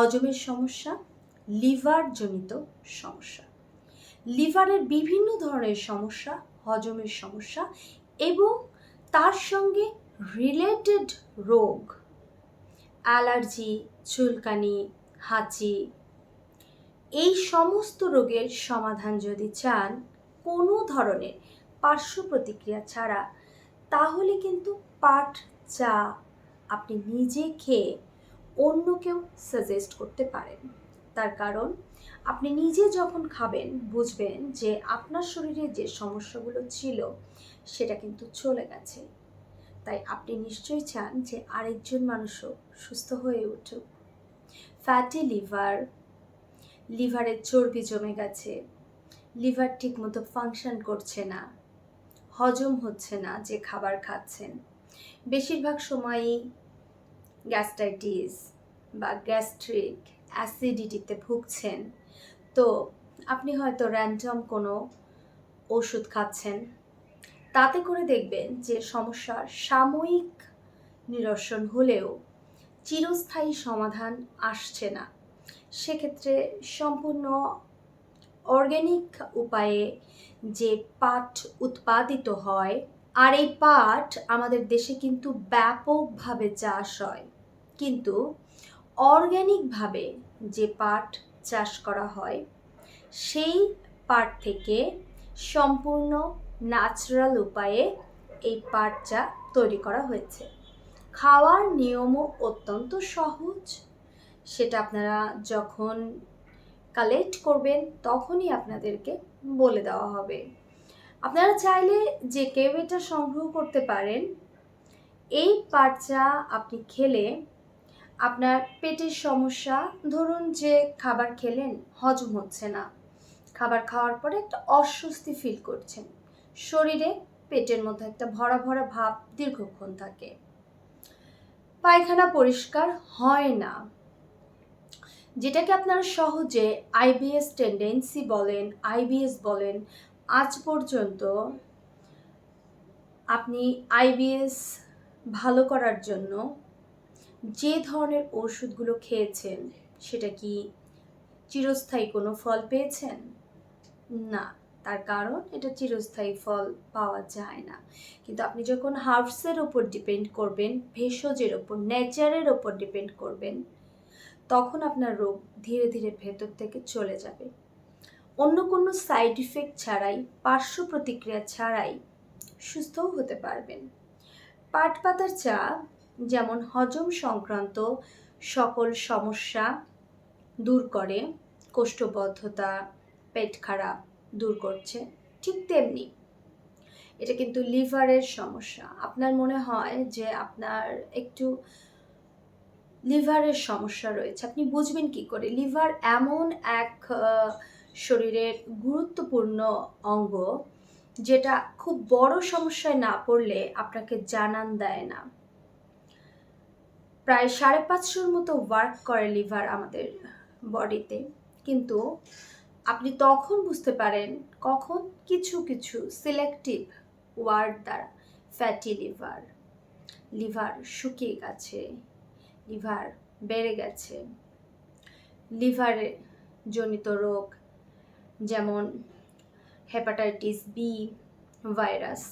হজমের সমস্যা, লিভার জনিত সমস্যা। লিভারের বিভিন্ন ধরনের সমস্যা, হজমের সমস্যা এবং তার সঙ্গে রিলেটেড রোগ, অ্যালার্জি, চুলকানি, হাঁচি, এই সমস্ত রোগের সমাধান যদি চান কোনো ধরনের পার্শ্ব প্রতিক্রিয়া ছাড়া, তাহলে কিন্তু পাট চা আপনি নিজে খেয়ে অন্যকেও সাজেস্ট করতে পারেন। তার কারণ, আপনি নিজে যখন খাবেন, বুঝবেন যে আপনার শরীরে যে সমস্যাগুলো ছিল, সেটা কিন্তু চলে গেছে। তাই আপনি নিশ্চয়ই চান যে আরেকজন মানুষও সুস্থ হয়ে উঠুক। ফ্যাটি লিভার লিভারের চর্বি জমে গেছে লিভার ঠিকমতো ফাংশন করছে না, হজম হচ্ছে না যে খাবার খাচ্ছেন। বেশিরভাগ সময়ই গ্যাস্ট্রাইটিস বা গ্যাস্ট্রিক অ্যাসিডিটিতে ভুগছেন, তো আপনি হয়তো র্যান্ডম কোনো ওষুধ খাচ্ছেন। তাতে করে দেখবেন যে সমস্যার সাময়িক নিরসন হলেও চিরস্থায়ী সমাধান আসছে না। সেক্ষেত্রে সম্পূর্ণ অর্গ্যানিক উপায়ে যে পাট উৎপাদিত হয় আর এই পাট আমাদের দেশে কিন্তু ব্যাপকভাবে চাষ হয়। কিন্তু অর্গ্যানিকভাবে যে পাট চাষ করা হয়, সেই পাট থেকে সম্পূর্ণ ন্যাচারাল উপায়ে এই পাট চা তৈরি করা হয়েছে। খাওয়ার নিয়মও অত্যন্ত সহজ। সেটা আপনারা যখন কালেক্ট করবেন, তখনই আপনাদেরকে বলে দেওয়া হবে। আপনারা চাইলে যে কেউ এটা সংগ্রহ করতে পারেন, এই পাট চা আপনি খেলে আপনার পেটের সমস্যা, ধরুন যে খাবার খেলেন, হজম হচ্ছে না। খাবার খাওয়ার পরে একটা অস্বস্তি ফিল করছেন। শরীরে পেটের মধ্যে একটা ভরা ভরা ভাব দীর্ঘক্ষণ থাকে। পায়খানা পরিষ্কার হয় না। যেটাকে আপনারা সহজে আইবিএস টেন্ডেন্সি বলেন আইবিএস বলেন আজ পর্যন্ত আপনি আইবিএস ভালো করার জন্য যে ধরনের ওষুধগুলো খেয়েছেন, সেটা কি চিরস্থায়ী কোনো ফল পেয়েছেন? না, তার কারণ এটা চিরস্থায়ী ফল পাওয়া যায় না। কিন্তু আপনি যখন হার্বসের ওপর ডিপেন্ড করবেন, ভেষজের ওপর, নেচারের ওপর ডিপেন্ড করবেন, তখন আপনার রোগ ধীরে ধীরে ভেতর থেকে চলে যাবে। অন্য কোনো সাইড ইফেক্ট ছাড়াই, পার্শ্ব প্রতিক্রিয়া ছাড়াই সুস্থও হতে পারবেন। পাট পাতার চা, যেমন হজম সংক্রান্ত সকল সমস্যা দূর করে, কোষ্ঠবদ্ধতা, পেট খারাপ দূর করছে, ঠিক তেমনি এটা কিন্তু লিভারের সমস্যা। আপনার মনে হয় যে আপনার একটু লিভারের সমস্যা রয়েছে, আপনি বুঝবেন কি করে? লিভার এমন এক শরীরের গুরুত্বপূর্ণ অঙ্গ, যেটা খুব বড় সমস্যায় না পড়লে আপনাকে জানান দেয় না। প্রায় সাড়ে পাঁচশোর মতো ওয়ার্ক করে লিভার আমাদের বডিতে। কিন্তু আপনি তখন বুঝতে পারেন কখন কিছু কিছু সিলেক্টিভ ওয়ার্ড দ্বারা ফ্যাটি লিভার লিভার শুকিয়ে গেছে লিভার বেড়ে গেছে লিভারে জনিত রোগ যেমন হেপাটাইটিস বি ভাইরাস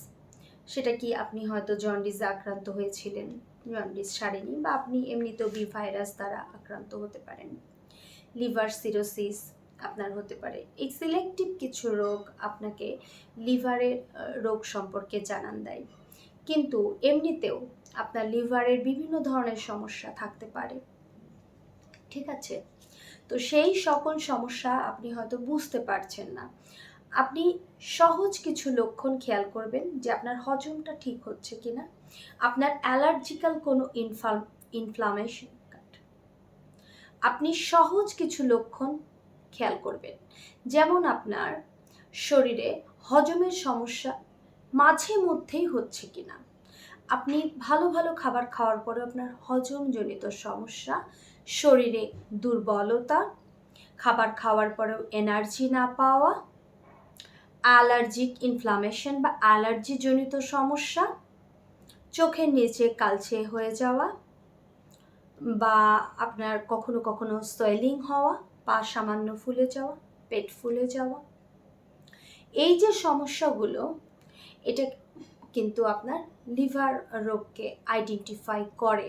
সেটা কি আপনি হয়তো জন্ডিসে আক্রান্ত হয়েছিলেন? জন্ডিস সারেনি বা আপনি এমনিতেও বি ভাইরাস দ্বারা আক্রান্ত হতে পারেন। লিভার সিরোসিস আপনার হতে পারে। এই সিলেক্টিভ কিছু রোগ আপনাকে লিভারের রোগ সম্পর্কে জানান দেয়। কিন্তু এমনিতেও আপনার লিভারের বিভিন্ন ধরনের সমস্যা থাকতে পারে। ঠিক আছে? তো সেই সকল সমস্যা আপনি হয়তো বুঝতে পারছেন না। আপনি সহজ কিছু লক্ষণ খেয়াল করবেন যে আপনার হজমটা ঠিক হচ্ছে কিনা। আপনার অ্যালার্জিক্যাল কোনো ইনফাল ইনফ্লামেশন আপনি সহজ কিছু লক্ষণ খেয়াল করবেন। যেমন আপনার শরীরে হজমের সমস্যা মাঝে মধ্যেই হচ্ছে কিনা। আপনি ভালো ভালো খাবার খাওয়ার পরে আপনার হজমজনিত সমস্যা শরীরে দুর্বলতা, খাবার খাওয়ার পরেও এনার্জি না পাওয়া অ্যালার্জিক ইনফ্লামেশন বা অ্যালার্জিজনিত সমস্যা, চোখের নিচে কালচে হয়ে যাওয়া বা আপনার কখনো কখনো সোয়েলিং হওয়া, পা সামান্য ফুলে যাওয়া, পেট ফুলে যাওয়া। এই যে সমস্যাগুলো, এটা কিন্তু আপনার লিভার রোগকে আইডেন্টিফাই করে।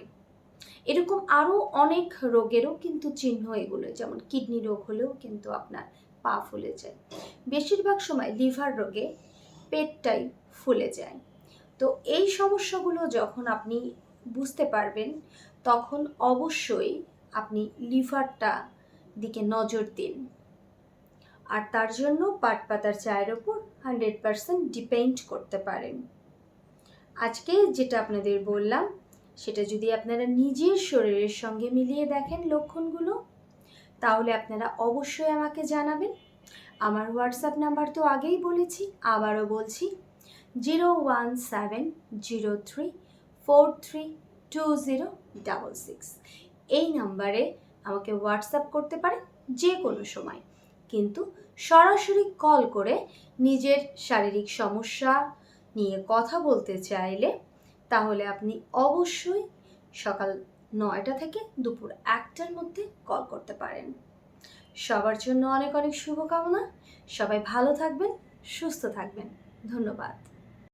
এরকম আরও অনেক রোগেরও কিন্তু চিহ্ন এগুলো, যেমন কিডনি রোগ হলেও কিন্তু আপনার পা ফুলে যায়। বেশিরভাগ সময় লিভার রোগে পেটটাই ফুলে যায়। তো এই সমস্যাগুলো যখন আপনি বুঝতে পারবেন, তখন অবশ্যই আপনি লিভারটা দিকে নজর দিন। আর তার জন্য পাট পাতার চায়ের ওপর হান্ড্রেড পারসেন্ট ডিপেন্ড করতে পারেন। আজকে যেটা আপনাদের বললাম সেটা যদি আপনারা নিজের শরীরের সঙ্গে মিলিয়ে দেখেন লক্ষণগুলো, তাহলে আপনারা অবশ্যই আমাকে জানাবেন। আমার হোয়াটসঅ্যাপ নাম্বার তো আগেই বলেছি, আবারও বলছি, zero one seven zero three four three two zero double six. এই নাম্বারে আমাকে হোয়াটসঅ্যাপ করতে পারেন যে কোনো সময়। কিন্তু সরাসরি কল করে নিজের শারীরিক সমস্যা নিয়ে কথা বলতে চাইলে তাহলে আপনি অবশ্যই সকাল নয়টা থেকে দুপুর একটার মধ্যে কল করতে পারেন। সবার জন্য অনেক অনেক শুভকামনা। সবাই ভালো থাকবেন, সুস্থ থাকবেন। ধন্যবাদ।